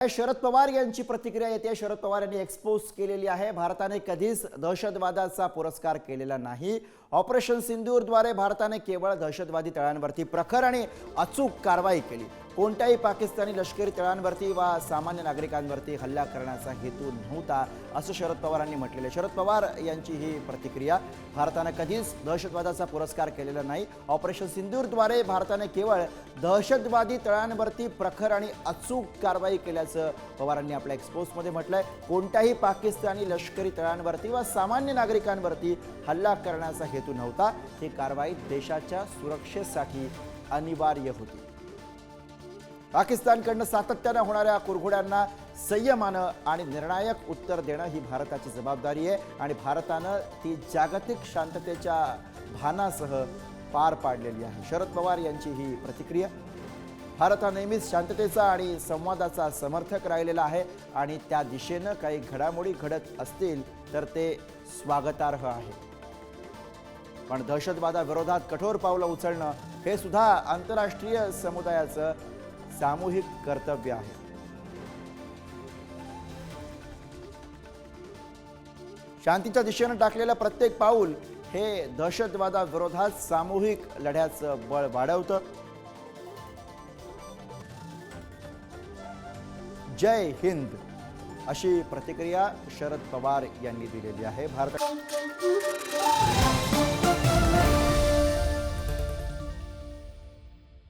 शरद पवार यांची प्रतिक्रिया येते. शरद पवार यांनी एक्सपोज केलेली आहे. भारताने कधीच दहशतवादाचा पुरस्कार केलेला नाही. ऑपरेशन सिंदूरद्वारे भारताने केवळ दहशतवादी तळांवरती प्रखर आणि अचूक कारवाई केली. कोणत्याही पाकिस्तानी लष्करी तळांवरती वा सामान्य नागरिकांवरती हल्ला करण्याचा हेतू नव्हता असं शरद पवारांनी म्हटलेलं आहे. शरद पवार यांची ही प्रतिक्रिया भारतानं कधीच दहशतवादाचा पुरस्कार केलेला नाही. ऑपरेशन सिंदूरद्वारे भारताने केवळ दहशतवादी तळांवरती प्रखर आणि अचूक कारवाई केल्याचं पवारांनी आपल्या एक्सपोजमध्ये म्हटलंय. कोणत्याही पाकिस्तानी लष्करी तळांवरती वा सामान्य नागरिकांवरती हल्ला करण्याचा हेतू नव्हता. ही कारवाई देशाच्या सुरक्षेसाठी अनिवार्य होती. पाकिस्तानकडनं सातत्यानं होणाऱ्या कुरघोड्यांना संयमानं आणि निर्णायक उत्तर देणं ही भारताची जबाबदारी आहे आणि भारतानं ती जागतिक शांततेच्या भानासह पार पाडलेली आहे. शरद पवार यांची ही प्रतिक्रिया. भारत हा नेहमीच शांततेचा आणि संवादाचा समर्थक राहिलेला आहे आणि त्या दिशेनं काही घडामोडी घडत असतील तर ते स्वागतार्ह आहे. पण दहशतवादाविरोधात कठोर पावलं उचलणं हे सुद्धा आंतरराष्ट्रीय समुदायाचं सामूहिक कर्तव्य आहे. शांतीच्या दिशेनं टाकलेलं प्रत्येक पाऊल हे दहशतवादाविरोधात सामूहिक लढ्याचं बळ वाढवतं. जय हिंद अशी प्रतिक्रिया शरद पवार यांनी दिलेली आहे. भारत